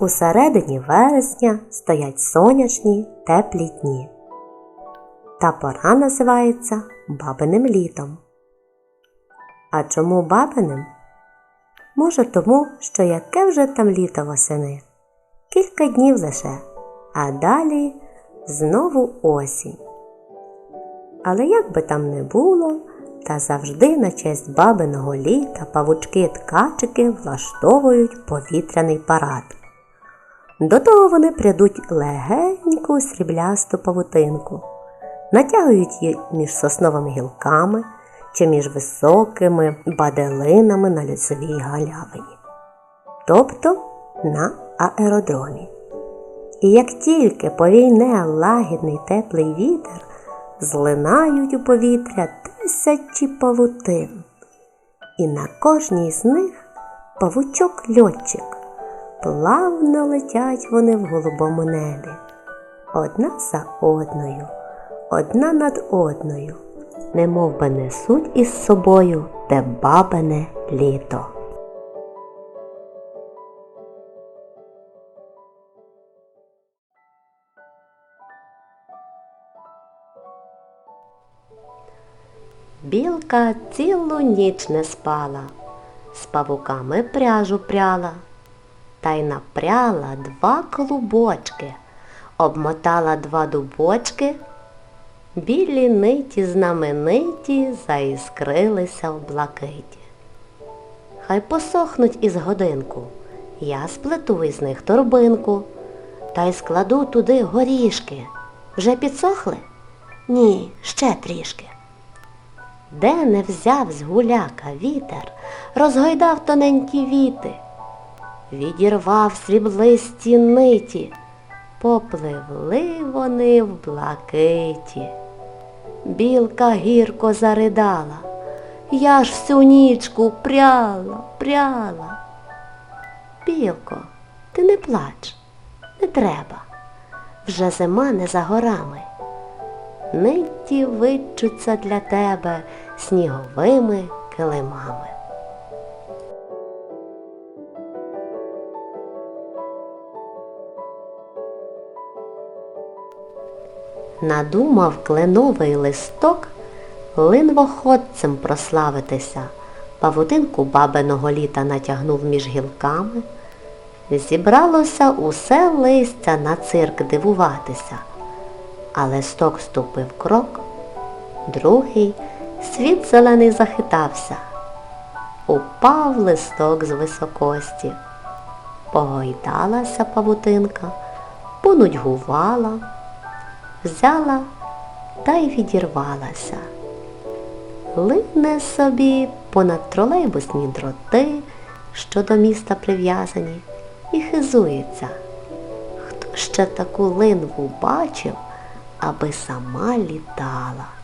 У середині вересня стоять сонячні теплі дні. Та пора називається бабиним літом. А чому бабиним? Може, тому, що яке вже там літо восени? Кілька днів лише, а далі знову осінь. Але як би там не було, та завжди на честь бабиного літа павучки-ткачики влаштовують повітряний парад. До того вони прядуть легеньку сріблясту павутинку, натягують її між сосновими гілками чи між високими баделинами на лісовій галявині, тобто на аеродромі. І як тільки повійне лагідний теплий вітер, злинають у повітря тисячі павутин, і на кожній з них павучок льотчик. Плавно летять вони в голубому небі, одна за одною, одна над одною, немов би несуть із собою те бабине літо. Білка цілу ніч не спала, з павуками пряжу пряла, та й напряла два клубочки, обмотала два дубочки, білі ниті знамениті заіскрилися в блакиті. Хай посохнуть із годинку, я сплету із них торбинку, та й складу туди горішки. Вже підсохли? Ні, ще трішки. Де не взяв з гуляка вітер, розгойдав тоненькі віти, відірвав сріблисті ниті, попливли вони в блакиті. Білка гірко заридала, я ж всю нічку пряла, пряла. Білко, ти не плач, не треба, вже зима не за горами ниті вичуться для тебе сніговими килимами. Надумав кленовий листок линвоходцем прославитися, павутинку бабиного літа натягнув між гілками. Зібралося усе листя на цирк дивуватися а листок ступив крок, другий світ зелений захитався. Упав листок з високості, погойдалася павутинка, понудьгувала, взяла та й відірвалася. Лине собі понад тролейбусні дроти, що до міста прив'язані, і хизується. Хто ще таку линву бачив? Аби сама літала.